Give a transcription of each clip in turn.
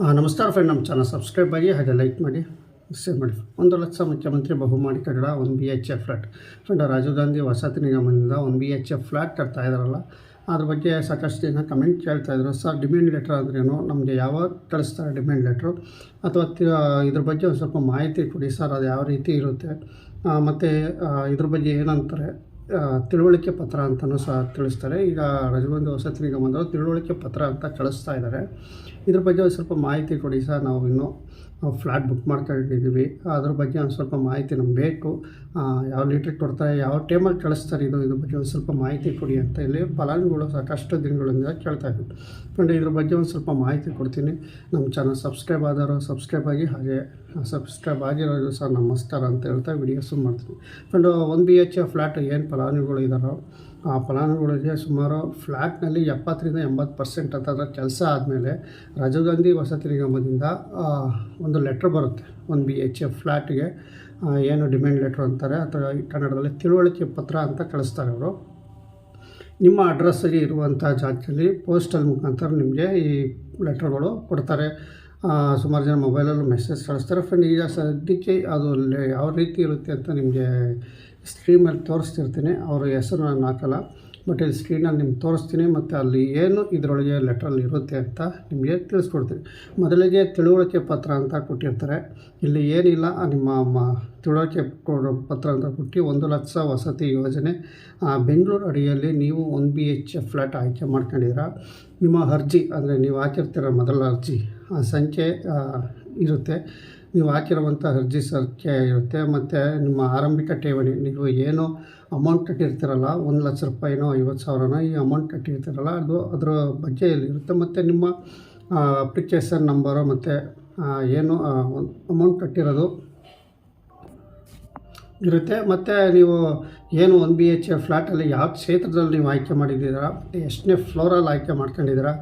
ನಮಸ್ಕಾರ ಫ್ರೆಂಡ್ ನಮ್ಮ channel subscribe ಆಗಿ ಹಾಗೆ ಲೈಕ್ ಮಾಡಿ ಶೇರ್ ಮಾಡಿ. ಒಂದು ಲಕ್ಷ ಮುಖ್ಯಮಂತ್ರಿ ಬಹುಮಾಡಿ ಕಟ್ಟಡ ಒಂದು B H F flat friend Rajiv Gandhi ವಸತಿ ನಿಗಮದಿಂದ ಒಂದು ಬಿ ಎಚ್ ಎಫ್ ಫ್ಲಾಟ್ ಕಟ್ತಾ ಇದ್ದಾರಲ್ಲ, ಅದ್ರ ಬಗ್ಗೆ ಸಾಕಷ್ಟು ಜನ ಕಮೆಂಟ್ ಕೇಳ್ತಾ ಇದ್ರು. ಸರ್ ಡಿಮ್ಯಾಂಡ್ ಲೆಟ್ರ್ ಅಂದ್ರೇನು ನಮಗೆ ಯಾವಾಗ ಕಳಿಸ್ತಾರೆ ಡಿಮ್ಯಾಂಡ್ ಲೆಟ್ರು ಅಥವಾ ಇದ್ರ ಬಗ್ಗೆ ಒಂದು ಸ್ವಲ್ಪ ಮಾಹಿತಿ ಕೊಡಿ. ಸರ್ ಅದು ಯಾವ ರೀತಿ ಇರುತ್ತೆ? ಮತ್ತು ಇದ್ರ ಬಗ್ಗೆ ಏನಂತಾರೆ? ತಿಳುವಳಿಕೆ ಪತ್ರ ಅಂತಲೂ ಸಹ ತಿಳಿಸ್ತಾರೆ. ಈಗ ರಜಬಂಧು ವಸತಿ ನಿಗಮದವರು ತಿಳುವಳಿಕೆ ಪತ್ರ ಅಂತ ಕಳಿಸ್ತಾ ಇದ್ದಾರೆ. ಇದ್ರ ಬಗ್ಗೆ ಸ್ವಲ್ಪ ಮಾಹಿತಿ ಕೊಡಿ ಸರ್. ನಾವು ಇನ್ನೂ ಫ್ಲ್ಯಾಟ್ ಬುಕ್ ಮಾಡ್ಕೊಂಡಿದ್ದೀವಿ. ಅದ್ರ ಬಗ್ಗೆ ಒಂದು ಸ್ವಲ್ಪ ಮಾಹಿತಿ ನಮ್ಗೆ ಬೇಕು. ಯಾವ ಲೀಟ್ರಿಗೆ ಕೊಡ್ತಾರೆ, ಯಾವ ಟೈಮಲ್ಲಿ ಕಳಿಸ್ತಾರೆ, ಇದು ಇದ್ರ ಬಗ್ಗೆ ಒಂದು ಸ್ವಲ್ಪ ಮಾಹಿತಿ ಕೊಡಿ ಅಂತ ಇಲ್ಲಿ ಫಲಾನುಗಳು ಸಾಕಷ್ಟು ದಿನಗಳಿಂದ ಕೇಳ್ತಾ ಇದ್ದರು ಫ್ರೆಂಡ್ ಇದ್ರ ಬಗ್ಗೆ ಒಂದು ಸ್ವಲ್ಪ ಮಾಹಿತಿ ಕೊಡ್ತೀನಿ. ನಮ್ಮ ಚಾನಲ್ ಸಬ್ಸ್ಕ್ರೈಬ್ ಆದವರು ಸಬ್ಸ್ಕ್ರೈಬ್ ಆಗಿ, ಹಾಗೆ ಸಬ್ಸ್ಕ್ರೈಬ್ ಆಗಿರೋದು ಸರ್ ನಮಸ್ಕಾರ ಅಂತ ಹೇಳ್ತಾ ವಿಡಿಯೋಸು ಮಾಡ್ತೀನಿ. Friend one B H flat ಏನು ಫಲಾನುಗಳು ಇದ್ದಾರೋ ಆ ಫಲಾನುಭವಿಗಳಿಗೆ ಸುಮಾರು ಫ್ಲ್ಯಾಟ್ನಲ್ಲಿ ಎಪ್ಪತ್ತರಿಂದ ಎಂಬತ್ತು ಪರ್ಸೆಂಟ್ ಅಂತ ಅದರ ಕೆಲಸ ಆದಮೇಲೆ ರಾಜೀವ್ ಗಾಂಧಿ ವಸತಿ ನಿಗಮದಿಂದ ಒಂದು ಲೆಟ್ರ್ ಬರುತ್ತೆ. ಒಂದು ಬಿ ಎಚ್ ಎಫ್ ಫ್ಲ್ಯಾಟ್ಗೆ ಏನು ಡಿಮ್ಯಾಂಡ್ ಲೆಟ್ರ್ ಅಂತಾರೆ. ಅಥವಾ ಕನ್ನಡದಲ್ಲಿ ತಿಳುವಳಿಕೆ ಪತ್ರ ಅಂತ ಕಳಿಸ್ತಾರೆ ಅವರು. ನಿಮ್ಮ ಅಡ್ರೆಸ್ಸಿಗೆ ಇರುವಂಥ ಜಾಗದಲ್ಲಿ ಪೋಸ್ಟಲ್ ಮುಖಾಂತರ ನಿಮಗೆ ಈ ಲೆಟ್ರ್ಗಳು ಕೊಡ್ತಾರೆ. ಸುಮಾರು ಜನ ಮೊಬೈಲಲ್ಲೂ ಮೆಸೇಜ್ ಕಳಿಸ್ತಾರೆ. ಫ್ರೆಂಡ್ ಈಗ ಸದ್ಯಕ್ಕೆ ಅದು ಯಾವ ರೀತಿ ಇರುತ್ತೆ ಅಂತ ನಿಮಗೆ ಸ್ಕ್ರೀನಲ್ಲಿ ತೋರಿಸ್ತಿರ್ತೀನಿ. ಅವ್ರ ಹೆಸರು ನಾನು ಹಾಕಲ್ಲ. ಬಟ್ ಇಲ್ಲಿ ಸ್ಕ್ರೀನಲ್ಲಿ ನಿಮ್ಗೆ ತೋರಿಸ್ತೀನಿ, ಮತ್ತು ಅಲ್ಲಿ ಏನು ಇದರೊಳಗೆ ಲೆಟ್ರಲ್ಲಿ ಇರುತ್ತೆ ಅಂತ ನಿಮಗೆ ತಿಳಿಸ್ಕೊಡ್ತೀನಿ. ಮೊದಲಿಗೆ ತಿಳುವಳಿಕೆ ಪತ್ರ ಅಂತ ಕೊಟ್ಟಿರ್ತಾರೆ. ಇಲ್ಲಿ ಏನಿಲ್ಲ ನಿಮ್ಮ ತಿಳುವಳಿಕೆ ಪತ್ರ ಅಂತ ಕೊಟ್ಟು ಒಂದು ಲಕ್ಷ ವಸತಿ ಯೋಜನೆ ಬೆಂಗಳೂರು ಅಡಿಯಲ್ಲಿ ನೀವು ಒನ್ ಬಿ ಎಚ್ ಫ್ಲ್ಯಾಟ್ ಆಯ್ಕೆ ಮಾಡ್ಕೊಂಡಿದ್ದೀರಾ. ನಿಮ್ಮ ಅರ್ಜಿ, ಅಂದರೆ ನೀವು ಹಾಕಿರ್ತೀರ ಮೊದಲ ಅರ್ಜಿ, ಆ ಸಂಖ್ಯೆ ಇರುತ್ತೆ. ನೀವು ಹಾಕಿರುವಂಥ ಅರ್ಜಿ ಸಂಖ್ಯೆ ಇರುತ್ತೆ. ಮತ್ತು ನಿಮ್ಮ ಆರಂಭಿಕ ಠೇವಣಿ, ನೀವು ಏನು ಅಮೌಂಟ್ ಕಟ್ಟಿರ್ತೀರಲ್ಲ, ಒಂದು ಲಕ್ಷ ರೂಪಾಯಿನೋ, ಐವತ್ತು ಸಾವಿರನೋ, ಈ ಅಮೌಂಟ್ ಕಟ್ಟಿರ್ತೀರಲ್ಲ, ಅದು ಅದರ ಬಗ್ಗೆ ಇರುತ್ತೆ. ಮತ್ತು ನಿಮ್ಮ ಅಪ್ಲಿಕೇಶನ್ ನಂಬರು ಮತ್ತು ಏನು ಅಮೌಂಟ್ ಕಟ್ಟಿರೋದು ಇರುತ್ತೆ. ಮತ್ತು ನೀವು ಏನು ಒನ್ ಬಿ ಎಚ್ ಫ್ಲ್ಯಾಟಲ್ಲಿ ಯಾವ ಕ್ಷೇತ್ರದಲ್ಲಿ ನೀವು ಆಯ್ಕೆ ಮಾಡಿದ್ದೀರಾ, ಮತ್ತು ಎಷ್ಟನೇ ಫ್ಲೋರಲ್ಲಿ ಆಯ್ಕೆ ಮಾಡ್ಕೊಂಡಿದ್ದೀರಾ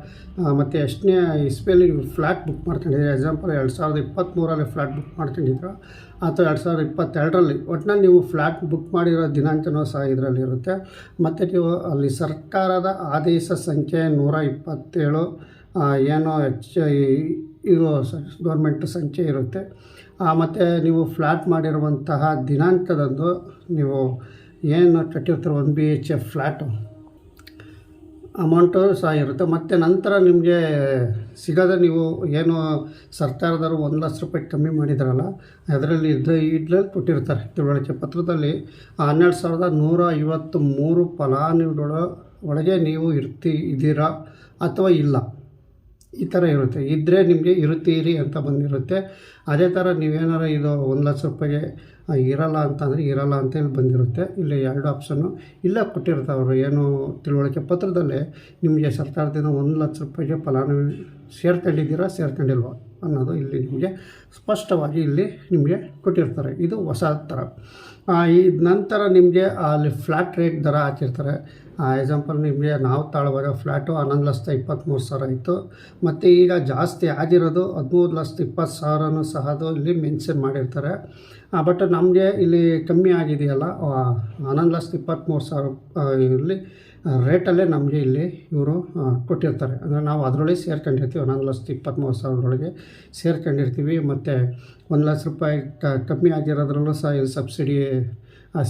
ಮತ್ತು ಎಷ್ಟನೇ ಇಸ್ಪೇಲಿ ನೀವು ಫ್ಲ್ಯಾಟ್ ಬುಕ್ ಮಾಡ್ಕೊಂಡಿದ್ದೀರಾ, ಎಕ್ಸಾಂಪಲ್ ಎರಡು ಸಾವಿರದ ಇಪ್ಪತ್ತ್ಮೂರಲ್ಲಿ ಫ್ಲ್ಯಾಟ್ ಬುಕ್ ಮಾಡ್ಕೊಂಡಿದ್ದೀರಾ, ಅಥವಾ ಎರಡು ಸಾವಿರದ ಇಪ್ಪತ್ತೆರಡರಲ್ಲಿ ಒಟ್ಟಿನಲ್ಲಿ ನೀವು ಫ್ಲ್ಯಾಟ್ ಬುಕ್ ಮಾಡಿರೋ ದಿನಾಂಕನೂ ಸಹ ಇದರಲ್ಲಿ ಇರುತ್ತೆ. ಮತ್ತು ನೀವು ಅಲ್ಲಿ ಸರ್ಕಾರದ ಆದೇಶ ಸಂಖ್ಯೆ ನೂರ ಇಪ್ಪತ್ತೇಳು ಏನೋ ಎಚ್ ಇದು ಗೌರ್ಮೆಂಟ್ ಸಂಚೆ ಇರುತ್ತೆ. ಮತ್ತು ನೀವು ಫ್ಲ್ಯಾಟ್ ಮಾಡಿರುವಂತಹ ದಿನಾಂಕದಂದು ನೀವು ಏನು ಕಟ್ಟಿರ್ತಾರೆ one B H F flat amount ಸಹ ಇರುತ್ತೆ. ಮತ್ತು ನಂತರ ನಿಮಗೆ ಸಿಗೋದ ನೀವು ಏನು ಸರ್ಕಾರದವರು ಒಂದು ಲಕ್ಷ ರೂಪಾಯಿ ಕಮ್ಮಿ ಮಾಡಿದಾರಲ್ಲ, ಅದರಲ್ಲಿ ಇದ್ದ ಇಡ್ಲಲ್ಲಿ ಕೊಟ್ಟಿರ್ತಾರೆ. ತಿಳುವಳಿಕೆ ಪತ್ರದಲ್ಲಿ ಹನ್ನೆರಡು ಸಾವಿರದ ನೂರ ಐವತ್ತು ಮೂರು ಫಲಾನುಭವಿಗಳ ಒಳಗೆ ನೀವು ಇರ್ತಿ, ಇದ್ದೀರಾ ಅಥವಾ ಇಲ್ಲ? ಈ ಥರ ಇರುತ್ತೆ. ಇದ್ದರೆ ನಿಮಗೆ ಇರುತ್ತೀರಿ ಅಂತ ಬಂದಿರುತ್ತೆ. ಅದೇ ಥರ ನೀವೇನಾರ ಇದು ಒಂದು ಲಕ್ಷ ರೂಪಾಯಿಗೆ ಇರಲ್ಲ ಅಂತಂದರೆ ಇರಲ್ಲ ಅಂತೇಳಿ ಬಂದಿರುತ್ತೆ. ಇಲ್ಲಿ ಎರಡು ಆಪ್ಷನ್ನು ಇಲ್ಲೇ ಕೊಟ್ಟಿರ್ತಾರೆ ಅವರು ಏನು ತಿಳುವಳಿಕೆ ಪತ್ರದಲ್ಲೇ ನಿಮಗೆ ಸರ್ಕಾರದಿಂದ ಒಂದು ಲಕ್ಷ ರೂಪಾಯಿಗೆ ಫಲಾನುಭವಿ ಸೇರ್ಕೊಂಡಿದ್ದೀರಾ, ಸೇರ್ಕೊಂಡಿಲ್ವಾ ಅನ್ನೋದು ಇಲ್ಲಿ ನಿಮಗೆ ಸ್ಪಷ್ಟವಾಗಿ ಇಲ್ಲಿ ನಿಮಗೆ ಕೊಟ್ಟಿರ್ತಾರೆ. ಇದು ಹೊಸ ಥರ ಈ ನಂತರ ನಿಮಗೆ ಅಲ್ಲಿ ಫ್ಲ್ಯಾಟ್ ರೇಟ್ ದರ ಹಾಕಿರ್ತಾರೆ. ಎಕ್ಸಾಂಪಲ್ ನಿಮಗೆ ನಾವು ತಾಳುವಾಗ ಫ್ಲ್ಯಾಟು ಹನ್ನೊಂದು ಲಕ್ಷದ ಇಪ್ಪತ್ತ್ಮೂರು ಸಾವಿರ ಇತ್ತು ಮತ್ತು ಈಗ ಜಾಸ್ತಿ ಆಗಿರೋದು ಹದಿಮೂರು ಲಕ್ಷದ ಇಪ್ಪತ್ತು ಸಾವಿರನೂ ಸಹ ಅದು ಇಲ್ಲಿ ಮೆನ್ಷನ್ ಮಾಡಿರ್ತಾರೆ. ಬಟ್ ನಮಗೆ ಇಲ್ಲಿ ಕಮ್ಮಿ ಆಗಿದೆಯಲ್ಲ ಆ, ಹನ್ನೊಂದು ಲಕ್ಷದ ಇಪ್ಪತ್ತ್ಮೂರು ಸಾವಿರ ಇಲ್ಲಿ ರೇಟಲ್ಲೇ ನಮಗೆ ಇಲ್ಲಿ ಇವರು ಕೊಟ್ಟಿರ್ತಾರೆ. ಅಂದರೆ ನಾವು ಅದರೊಳಗೆ ಸೇರ್ಕೊಂಡಿರ್ತೀವಿ ಹನ್ನೊಂದು ಲಕ್ಷದ ಇಪ್ಪತ್ತ್ಮೂರು ಸಾವಿರದೊಳಗೆ ಸೇರ್ಕೊಂಡಿರ್ತೀವಿ. ಮತ್ತು ಒಂದು ಲಕ್ಷ ರೂಪಾಯಿ ಕಮ್ಮಿ ಆಗಿರೋದ್ರಲ್ಲೂ ಸಹ ಇಲ್ಲಿ ಸಬ್ಸಿಡಿ ಆ,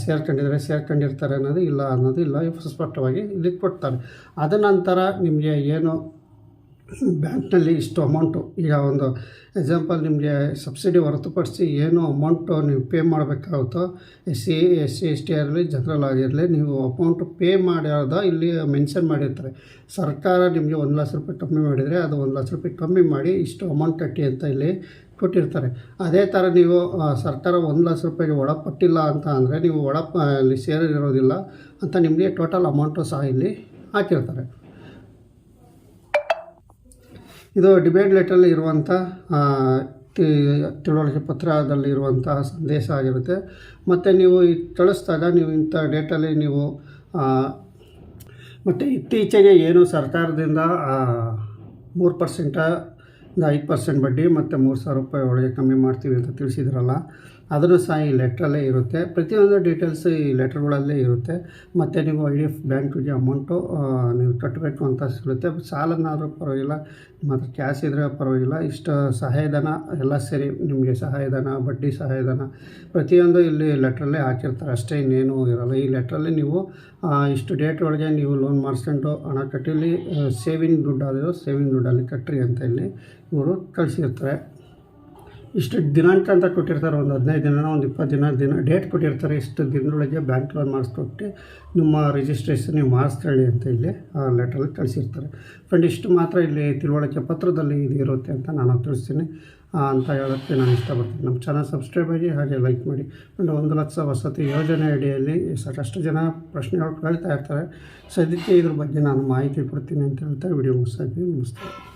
ಸೇರ್ಕೊಂಡಿದ್ದಾರೆ ಸೇರ್ಕೊಂಡಿರ್ತಾರೆ ಅನ್ನೋದು ಇಲ್ಲ ಅನ್ನೋದು ಇಲ್ಲ ಸ್ಪಷ್ಟವಾಗಿ ಇಲ್ಲಿ ಕೊಡ್ತಾರೆ. ಅದ ನಂತರ ನಿಮಗೆ ಏನು ಬ್ಯಾಂಕ್ನಲ್ಲಿ ಇಷ್ಟು ಅಮೌಂಟು ಈಗ ಒಂದು ಎಕ್ಸಾಂಪಲ್ ನಿಮಗೆ ಸಬ್ಸಿಡಿ ಹೊರತುಪಡಿಸಿ ಏನು ಅಮೌಂಟು ನೀವು pay ಮಾಡಬೇಕಾಗುತ್ತೋ S C S C S T ಆಗಿರಲಿ ಜನರಲ್ ಆಗಿರಲಿ, ನೀವು ಅಮೌಂಟು ಪೇ ಮಾಡಿರೋದ ಇಲ್ಲಿ ಮೆನ್ಷನ್ ಮಾಡಿರ್ತಾರೆ. ಸರ್ಕಾರ ನಿಮಗೆ ಒಂದು ಲಕ್ಷ ರೂಪಾಯಿ ಕಮ್ಮಿ ಮಾಡಿದರೆ ಅದು ಒಂದು ಲಕ್ಷ ರೂಪಾಯಿ ಕಮ್ಮಿ ಮಾಡಿ ಇಷ್ಟು ಅಮೌಂಟ್ ಕಟ್ಟಿ ಅಂತ ಇಲ್ಲಿ ಕೊಟ್ಟಿರ್ತಾರೆ. ಅದೇ ಥರ ನೀವು ಸರ್ಕಾರ ಒಂದು ಲಕ್ಷ ರೂಪಾಯಿಗೆ ಒಳಪಟ್ಟಿಲ್ಲ ಅಂತ ಅಂದರೆ ನೀವು ಒಳ ಅಲ್ಲಿ ಸೇರಿರೋದಿಲ್ಲ ಅಂತ ನಿಮಗೆ ಟೋಟಲ್ ಅಮೌಂಟು ಸಹ ಇಲ್ಲಿ ಹಾಕಿರ್ತಾರೆ. ಇದು ಡಿಬೇಟ್ ಲೆಟ್ರಲ್ಲಿ ಇರುವಂಥ ತಿಳುವಳಿಕೆ ಪತ್ರದಲ್ಲಿ ಇರುವಂತಹ ಸಂದೇಶ ಆಗಿರುತ್ತೆ. ಮತ್ತು ನೀವು ಈ ಕಳಿಸ್ದಾಗ ನೀವು ಇಂಥ ಡೇಟಲ್ಲಿ ನೀವು ಮತ್ತು ಇತ್ತೀಚೆಗೆ ಏನು ಸರ್ಕಾರದಿಂದ ಮೂರು ಪರ್ಸೆಂಟ ಇಂದ ಐದು ಪರ್ಸೆಂಟ್ ಬಡ್ಡಿ ಮತ್ತು ಮೂರು ಸಾವಿರ ರೂಪಾಯಿ ಒಳಗೆ ಕಮ್ಮಿ ಮಾಡ್ತೀವಿ ಅಂತ ತಿಳಿಸಿದ್ರಲ್ಲ. ಅದನ್ನು ಸಹ ಈ ಲೆಟ್ರಲ್ಲೇ ಇರುತ್ತೆ. ಪ್ರತಿಯೊಂದು ಡೀಟೇಲ್ಸ್ ಈ ಲೆಟ್ರ್ಗಳಲ್ಲೇ ಇರುತ್ತೆ. ಮತ್ತು ನೀವು ಐ ಡಿ ಎಫ್ ಬ್ಯಾಂಕಿಗೆ ಅಮೌಂಟು ನೀವು ಕಟ್ಟಬೇಕು ಅಂತ ಸಿಗುತ್ತೆ. ಸಾಲನಾದರೂ ಪರವಾಗಿಲ್ಲ ಮತ್ತು ಕ್ಯಾಶ್ ಇದ್ದರೆ ಪರವಾಗಿಲ್ಲ. ಇಷ್ಟು ಸಹಾಯಧನ ಎಲ್ಲ ಸೇರಿ ನಿಮಗೆ ಸಹಾಯಧನ, ಬಡ್ಡಿ ಸಹಾಯಧನ ಪ್ರತಿಯೊಂದು ಇಲ್ಲಿ ಲೆಟ್ರಲ್ಲೇ ಹಾಕಿರ್ತಾರೆ. ಅಷ್ಟೇ ಇನ್ನೇನು ಇರೋಲ್ಲ. ಈ ಲೆಟ್ರಲ್ಲಿ ನೀವು ಇಷ್ಟು ಡೇಟ್ ಒಳಗೆ ನೀವು ಲೋನ್ ಮಾಡಿಸ್ಕೊಂಡು ಹಣ ಕಟ್ಟಿಲಿ ಸೇವಿಂಗ್ ದುಡ್ಡಾದರೂ ಸೇವಿಂಗ್ ದುಡ್ಡಲ್ಲಿ ಕಟ್ಟಿರಿ ಅಂತ ಇಲ್ಲಿ ಇವರು ಕಳಿಸಿರ್ತಾರೆ. ಇಷ್ಟು ದಿನಾಂಕ ಅಂತ ಕೊಟ್ಟಿರ್ತಾರೆ, ಒಂದು ಹದಿನೈದು ದಿನ ಒಂದು ಇಪ್ಪತ್ತು ದಿನ ದಿನ ಡೇಟ್ ಕೊಟ್ಟಿರ್ತಾರೆ, ಇಷ್ಟು ದಿನದೊಳಗೆ ಬ್ಯಾಂಕ್ ಲೋನ್ ಮಾಡಿಸ್ಕೊಟ್ಟು ನಿಮ್ಮ ರಿಜಿಸ್ಟ್ರೇಷನ್ ನೀವು ಮಾಡಿಸ್ತೇಳಿ ಅಂತ ಇಲ್ಲಿ ಆ ಲೆಟ್ರಲ್ಲಿ ಕಳಿಸಿರ್ತಾರೆ. ಫ್ರೆಂಡ್ ಇಷ್ಟು ಮಾತ್ರ ಇಲ್ಲಿ ತಿಳುವಳಿಕೆ ಪತ್ರದಲ್ಲಿ ಇದು ಇರುತ್ತೆ ಅಂತ ನಾನು ತಿಳಿಸ್ತೀನಿ. ಅಂತ ಹೇಳೋಕ್ಕೆ ನಾನು ಇಷ್ಟಪಡ್ತೀನಿ. ನಮ್ಮ ಚಾನಲ್ ಸಬ್ಸ್ಕ್ರೈಬ್ ಆಗಿ ಹಾಗೆ ಲೈಕ್ ಮಾಡಿ. ಫ್ರೆಂಡ್ ಒಂದು ಲಕ್ಷ ವಸತಿ ಯೋಜನೆ ಅಡಿಯಲ್ಲಿ ಸಾಕಷ್ಟು ಜನ ಪ್ರಶ್ನೆಗಳು ಕೇಳ್ತಾ ಇರ್ತಾರೆ. ಸದ್ಯಕ್ಕೆ ಇದ್ರ ಬಗ್ಗೆ ನಾನು ಮಾಹಿತಿ ಕೊಡ್ತೀನಿ ಅಂತ ಹೇಳ್ತಾ ವಿಡಿಯೋ ಮುಗಿಸ್ತಾ ಇದ್ದೀನಿ. ನಮಸ್ತೆ.